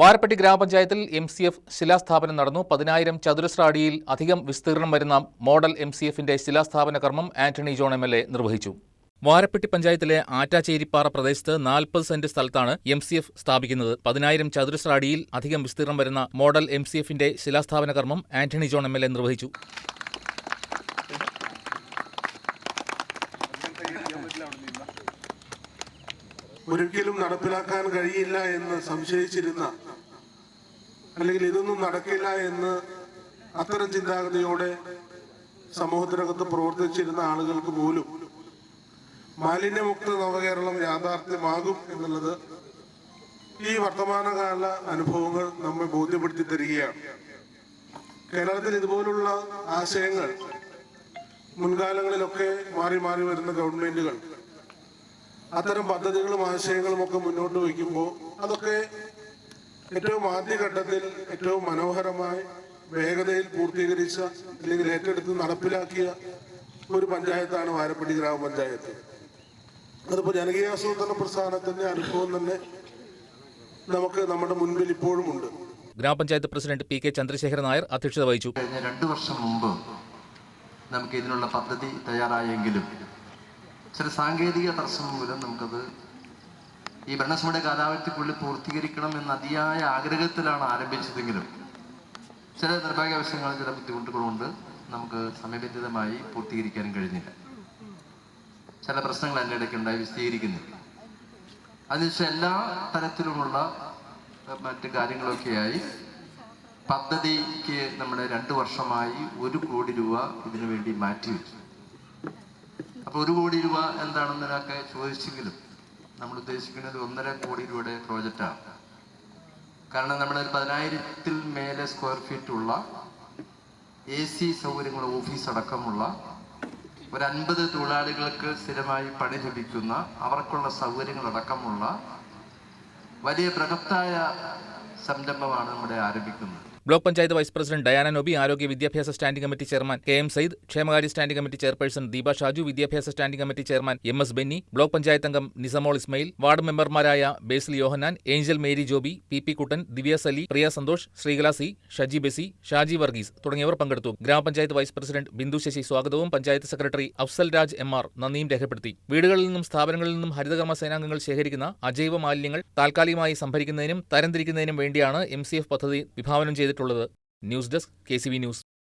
വാരപ്പെട്ടി ഗ്രാമപഞ്ചായത്തിൽ M C F ശിലാസ്ഥാപനം നടന്നു. പതിനായിരം ചതുരശ്ര അടിയിൽ അധികം വിസ്തീർണം വരുന്ന മോഡൽ എം സി എഫിന്റെ ശിലാസ്ഥാപന കർമ്മം Antony John M L A നിർവഹിച്ചു. വാരപ്പെട്ടി പഞ്ചായത്തിലെ ആറ്റാച്ചേരിപ്പാറ പ്രദേശത്ത് നാൽപ്പത് സെന്റ് സ്ഥലത്താണ് എം സി എഫ് സ്ഥാപിക്കുന്നത്. പതിനായിരം ചതുരശ്ര അടിയിൽ അധികം വിസ്തീർണം വരുന്ന മോഡൽ എം സി എഫിന്റെ ശിലാസ്ഥാപന കർമ്മം Antony John M L A നിർവഹിച്ചു. ഒരിക്കലും നടപ്പിലാക്കാൻ കഴിയില്ല എന്ന് സംശയിച്ചിരുന്ന അല്ലെങ്കിൽ ഇതൊന്നും നടക്കില്ല എന്ന് അത്തരം ചിന്താഗതിയോടെ സമൂഹത്തിനകത്ത് പ്രവർത്തിച്ചിരുന്ന ആളുകൾക്ക് പോലും മാലിന്യമുക്ത നവകേരളം യാഥാർത്ഥ്യമാകും എന്നുള്ളത് ഈ വർത്തമാനകാല അനുഭവങ്ങൾ നമ്മെ ബോധ്യപ്പെടുത്തി തരികയാണ്. കേരളത്തിൽ ഇതുപോലുള്ള ആശയങ്ങൾ മുൻകാലങ്ങളിലൊക്കെ മാറി മാറി വരുന്ന ഗവൺമെന്റുകൾ അത്തരം പദ്ധതികളും ആശയങ്ങളും ഒക്കെ മുന്നോട്ട് വയ്ക്കുമ്പോൾ അതൊക്കെ ഏറ്റവും ആദ്യഘട്ടത്തിൽ ഏറ്റവും മനോഹരമായി വേഗതയിൽ പൂർത്തീകരിച്ച അല്ലെങ്കിൽ ഏറ്റെടുത്ത് നടപ്പിലാക്കിയ ഒരു പഞ്ചായത്താണ് വാരപ്പടി ഗ്രാമപഞ്ചായത്ത്. അതിപ്പോ ജനകീയാസൂത്രണ പ്രസ്ഥാനത്തിന്റെ അനുഭവം തന്നെ നമുക്ക് നമ്മുടെ മുൻപിൽ ഇപ്പോഴും ഉണ്ട്. ഗ്രാമപഞ്ചായത്ത് president P K Chandrasekharan Nair അധ്യക്ഷത വഹിച്ചു. കഴിഞ്ഞ രണ്ടു വർഷം മുമ്പ് നമുക്ക് ഇതിനുള്ള പദ്ധതി തയ്യാറായെങ്കിലും ചില സാങ്കേതിക തടസ്സം മൂലം നമുക്കത് ഈ ഭരണസമിതിയുടെ കാലാവധിക്കുള്ളിൽ പൂർത്തീകരിക്കണം എന്ന അതിയായ ആഗ്രഹത്തിലാണ് ആരംഭിച്ചതെങ്കിലും ചില നിർഭാഗ്യാവശ്യങ്ങൾ ചില ബുദ്ധിമുട്ടുകളുണ്ട് നമുക്ക് സമയബന്ധിതമായി പൂർത്തീകരിക്കാനും കഴിഞ്ഞില്ല. ചില പ്രശ്നങ്ങൾ അതിന്റെ ഇടയ്ക്ക് ഉണ്ടായി വിശദീകരിക്കുന്നില്ല അതിനുശേഷം എല്ലാ തരത്തിലുമുള്ള മറ്റ് കാര്യങ്ങളൊക്കെയായി പദ്ധതിക്ക് നമ്മുടെ രണ്ട് വർഷമായി ഒരു കോടി രൂപ ഇതിനു വേണ്ടി മാറ്റിവെച്ചു. അപ്പൊ ഒരു കോടി രൂപ എന്താണെന്നൊക്കെ ചോദിച്ചെങ്കിലും നമ്മൾ ഉദ്ദേശിക്കുന്നത് ഒന്നര കോടി രൂപയുടെ പ്രോജക്റ്റാണ് കാരണം നമ്മുടെ പതിനായിരത്തിൽ മേലെ സ്ക്വയർ ഫീറ്റ് ഉള്ള എ സി സൗകര്യങ്ങൾ ഓഫീസ് അടക്കമുള്ള ഒരു അൻപത് തൊഴിലാളികൾക്ക് സ്ഥിരമായി പണി ലഭിക്കുന്ന അവർക്കുള്ള സൗകര്യങ്ങൾ അടക്കമുള്ള വലിയ ബൃഹത്തായ സംരംഭമാണ് നമ്മുടെ ആരംഭിക്കുന്നത്. Block panchayat vice president Diana Nobi ആരോഗ്യ വിദ്യാഭ്യാസ standing committee chairman K M Sayyid ക്ഷേമകാര്യ standing committee chairperson Deepa Shaju വിദ്യാഭ്യാസ standing committee chairman M S Benny block panchayat അംഗം നിസമോൾ ഇസ്മയിൽ വാർഡ് മെമ്പർമാരായ Basil Yohannan Angel Mary Joby P P Kuttan Divya Sali Priya Santhosh Sreekala C Shaji Besy Shaji Varghese തുടങ്ങിയവർ പങ്കെടുത്തു. ഗ്രാമപഞ്ചായത്ത് vice president Bindu Sasi സ്വാഗതവും panchayat secretary Afsal Raj M R നന്ദിയും രേഖപ്പെടുത്തി. വീടുകളിൽ നിന്നും സ്ഥാപനങ്ങളിൽ നിന്നും ഹരിതകർമ്മ സേനാംഗങ്ങൾ ശേഖരിക്കുന്ന അജൈവ മാലിന്യങ്ങൾ താൽക്കാലികമായി സംഭരിക്കുന്നതിനും തരംതിരിക്കുന്നതിനും വേണ്ടിയാണ് എം സി എഫ് പദ്ധതി വിഭാവനം ചെയ്തിട്ടുള്ളത് ന്യൂസ് ഡെസ്ക് കെ ന്യൂസ്.